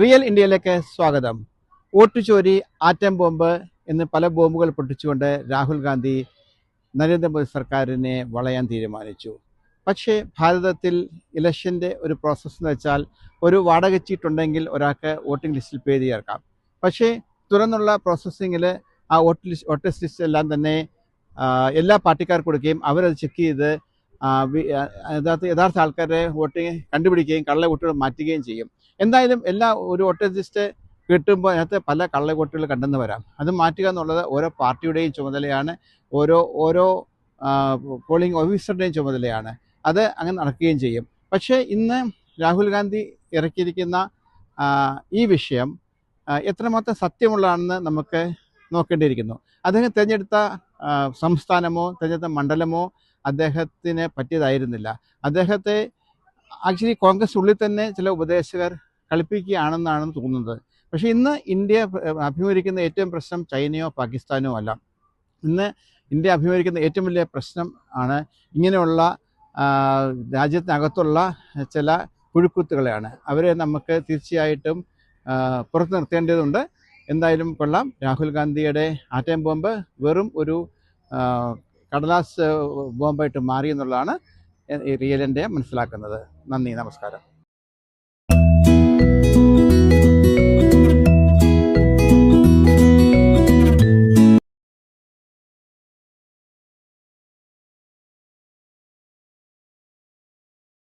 Real ഇന്ത്യയിലേക്ക് സ്വാഗതം. വോട്ടുചോരി atom bomb എന്ന് പല ബോംബുകൾ പൊട്ടിച്ചുകൊണ്ട് രാഹുൽ ഗാന്ധി നരേന്ദ്രമോദി സർക്കാരിനെ വളയാൻ തീരുമാനിച്ചു. പക്ഷേ ഭാരതത്തിൽ ഇലക്ഷന്റെ ഒരു പ്രോസസ്സ് എന്ന് വെച്ചാൽ ഒരു വാടക ചീട്ടുണ്ടെങ്കിൽ ഒരാൾക്ക് വോട്ടിംഗ് ലിസ്റ്റിൽ പേര് ചേർക്കാം. പക്ഷേ തുറന്നുള്ള പ്രോസസ്സിങ്ങിൽ ആ വോട്ട് ലിസ്റ്റ് വോട്ടേഴ്സ് ലിസ്റ്റ് എല്ലാം തന്നെ എല്ലാ പാർട്ടിക്കാർക്ക് കൊടുക്കുകയും അവരത് ചെക്ക് ചെയ്ത് യഥാർത്ഥ യഥാർത്ഥ ആൾക്കാരെ വോട്ടിങ് കണ്ടുപിടിക്കുകയും കള്ള വോട്ടുകൾ മാറ്റുകയും ചെയ്യും. എന്തായാലും എല്ലാ ഒരു വോട്ടേജിസ്റ്റ് കിട്ടുമ്പോൾ അതിനകത്ത് പല കള്ള വോട്ടുകൾ കണ്ടെന്ന് വരാം. അത് മാറ്റുക എന്നുള്ളത് ഓരോ പാർട്ടിയുടെയും ചുമതലയാണ്. ഓരോ ഓരോ പോളിംഗ് ഓഫീസറുടെയും ചുമതലയാണ്. അത് അങ്ങനെ നടക്കുകയും ചെയ്യും. പക്ഷേ ഇന്ന് രാഹുൽ ഗാന്ധി ഇറക്കിയിരിക്കുന്ന ഈ വിഷയം എത്രമാത്രം സത്യമുള്ളതാണെന്ന് നമുക്ക് നോക്കേണ്ടിയിരിക്കുന്നു. അദ്ദേഹം തിരഞ്ഞെടുത്ത സംസ്ഥാനമോ തിരഞ്ഞെടുത്ത മണ്ഡലമോ അദ്ദേഹത്തിന് പറ്റിയതായിരുന്നില്ല. അദ്ദേഹത്തെ ആക്ച്വലി കോൺഗ്രസ് ഉള്ളിൽ തന്നെ ചില ഉപദേശകർ കളിപ്പിക്കുകയാണെന്നാണ് തോന്നുന്നത്. പക്ഷേ ഇന്ന് ഇന്ത്യ അഭിമുഖീകരിക്കുന്ന ഏറ്റവും പ്രശ്നം ചൈനയോ പാകിസ്ഥാനോ അല്ല. ഇന്ന് ഇന്ത്യ അഭിമുഖീകരിക്കുന്ന ഏറ്റവും വലിയ പ്രശ്നം ആണ് ഇങ്ങനെയുള്ള രാജ്യത്തിനകത്തുള്ള ചില പുഴുക്കുത്തുകളെയാണ്. അവരെ നമുക്ക് തീർച്ചയായിട്ടും പുറത്തു നിർത്തേണ്ടതുണ്ട്. എന്തായാലും കൊള്ളാം. രാഹുൽ ഗാന്ധിയുടെ ആറ്റം ബോംബ് വെറും ഒരു കടലാസ് ബോംബായിട്ട് മാറി എന്നുള്ളതാണ് റിയലിന്റെ മനസ്സിലാക്കുന്നത്. നന്ദി നമസ്കാരം.